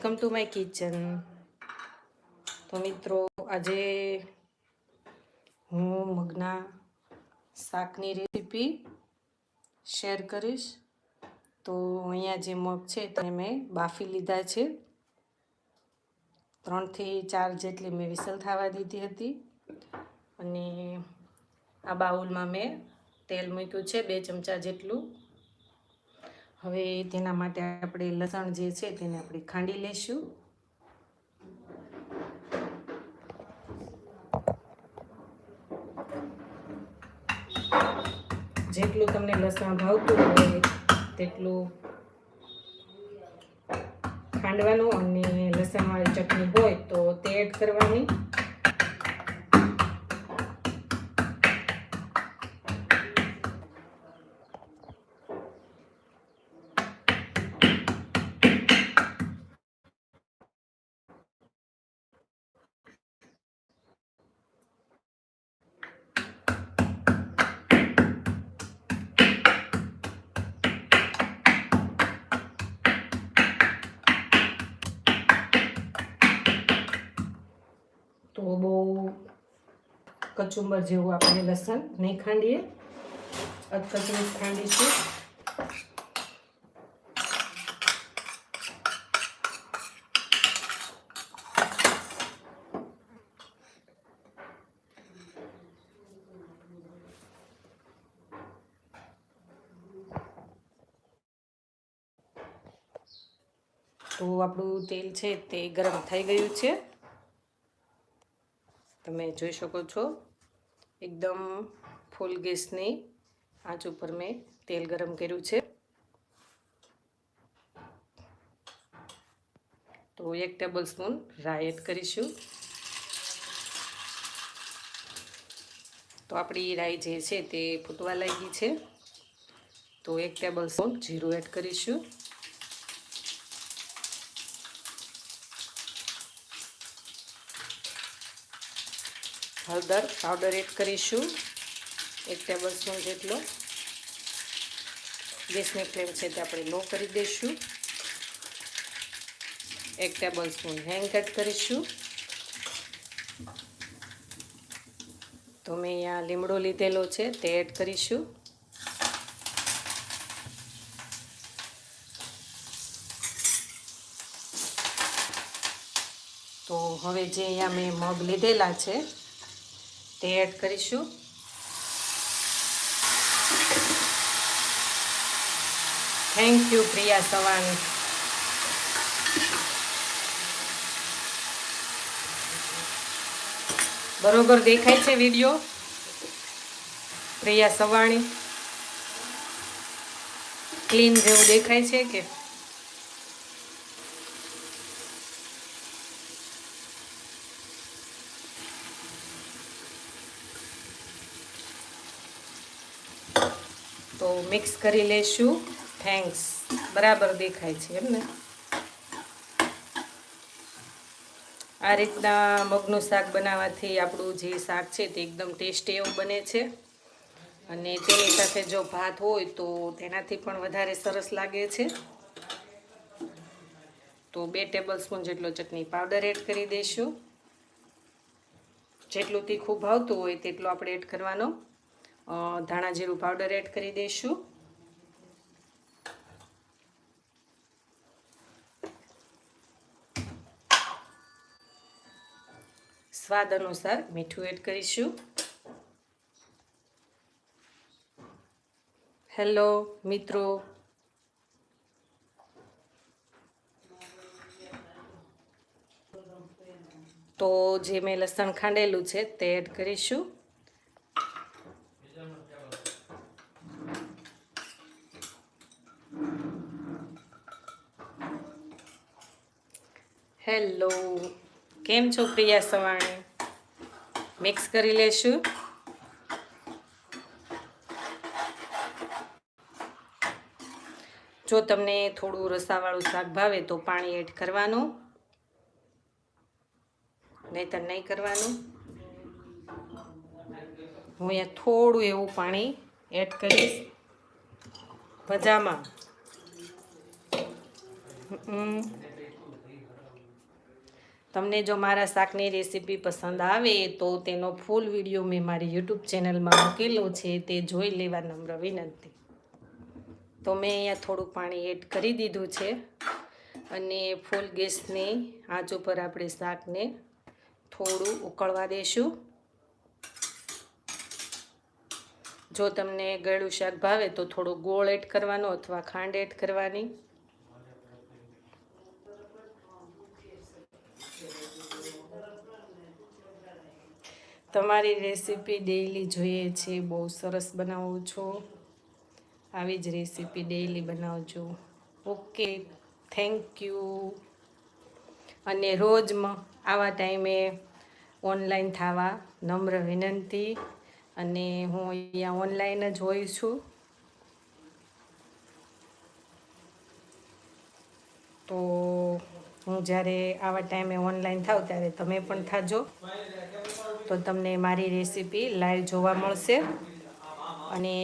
Welcome to my kitchen તો મિત્રો, આજે હું મગના શાકની રેસીપી શેર કરીશ. તો અહીંયા જે મગ છે તે મેં બાફી લીધા છે. ત્રણથી ચાર જેટલી મેં વિસલ થવા દીધી હતી. અને આ બાઉલમાં મેં તેલ મૂક્યું છે, બે ચમચા જેટલું. હવે તેના માટે આપણે લસણ જે છે તેને આપણે ખાંડી લઈશું જેટલું તમને લસણ ભાવતું હોય તેટલું ખાંડવાનું અને લસણવાળી ચટણી હોય તો તે એડ કરવાની. કચુંબર જેવું આપણે લસણ નહીં ખાંડીએ. અધકચરું ખાંડીશું તો આપણું તેલ છે તે ગરમ થઈ ગયું છે. તમે જોઈ શકો છો. એકદમ ફૂલ ગેસની આંચ ઉપર મેં તેલ ગરમ કર્યું છે. તો એક ટેબલ સ્પૂન રાઈ એડ કરીશું. તો આપણી રાઈ જે છે તે ફૂટવા લાગી છે. તો એક ટેબલ સ્પૂન જીરું એડ કરીશું. હળદર પાવડર એડ કરીશું. એક ટેબલ સ્પૂન જેટલો. ગેસની ફ્લેમ છે તે આપણે લો કરી દઈશું. એક ટેબલ સ્પૂન હેંગ એડ કરીશું. તો મેં અહીંયા લીમડો લીધેલો છે તે એડ કરીશું. તો હવે જે અહીંયા મેં મગ લીધેલા છે તે એડ કરીશું. થેન્ક યુ પ્રિયા સવાણી બરોબર દેખાય છે વીડિયો? પ્રિયા સવાણી. ક્લીન જેવું દેખાય છે કે તો મિક્સ કરી લેશું. થેન્ક્સ બરાબર દેખાય છે એમને. આ રીતના મગનું શાક બનાવવાથી આપણું જે શાક છે તે એકદમ ટેસ્ટી એવું બને છે. અને તેની સાથે જો ભાત હોય તો તેનાથી પણ વધારે સરસ લાગે છે. તો બે ટેબલ સ્પૂન જેટલો ચટણી પાવડર એડ કરી દઈશું. જેટલું તીખું ભાવતું હોય તેટલું આપણે એડ કરવાનો. ધાણા જીરું પાવડર એડ કરી દઈશું. સ્વાદ અનુસાર મીઠું એડ કરીશું. હેલો મિત્રો. તો જે મેં લસણ ખાંડેલું છે તે એડ કરીશું. હેલો. કેમ છો પ્રિયા સવાણી? મિક્સ કરી લેશું? જો તમને થોડું રસાવાળું શાક ભાવે તો પાણી એડ કરવાનું. નહીતર નહીં કરવાનું. હું અહીંયા થોડું એવું પાણી એડ કરીશ. ભજામાં તમને જો મારા શાકની રેસીપી પસંદ આવે તો તેનો ફૂલ વીડિયો મેં મારી યુટ્યુબ ચેનલમાં મૂકેલો છે તે જોઈ લેવા નમ્ર વિનંતી. તો મેં અહીંયા થોડું પાણી એડ કરી દીધું છે અને ફૂલ ગેસની આંચ ઉપર આપણે શાકને થોડું ઉકળવા દઈશું જો તમને ગળું શાક ભાવે તો થોડો ગોળ એડ કરવાનો અથવા ખાંડ એડ કરવાની. તમારી રેસીપી ડેઈલી જોઈએ છે, બહુ સરસ બનાવો છો. આવી જ રેસીપી ડેઈલી બનાવજો. ઓકે થેન્ક યુ અને રોજ મ- આવા ટાઈમે ઓનલાઈન થવા નમ્ર વિનંતી. અને હું અહીંયા ઓનલાઈન જ હોઈ છું. તો હું જ્યારે આવા ટાઈમે ઓનલાઈન થાવ ત્યારે તમે પણ થાજો. તો તમને મારી રેસીપી લાઈવ જોવા મળશે. અને